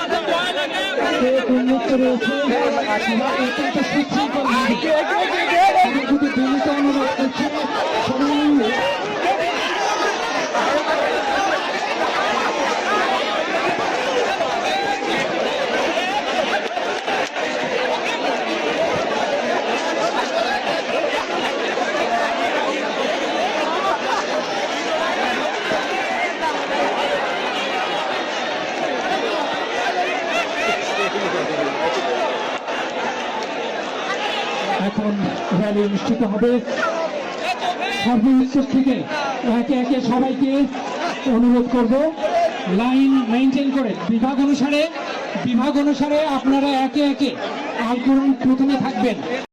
অত্যন্ত আনন্দের দিন রয়েছে অত্যন্ত সুশৃঙ্খল এখন র্যালি অনুষ্ঠিত হবে। সর্বোচ্চ থেকে একে একে সবাইকে অনুরোধ করব লাইন মেনটেন করে। বিভাগ অনুসারে বিভাগ অনুসারে আপনারা একে একে আল প্রথমে থাকবেন।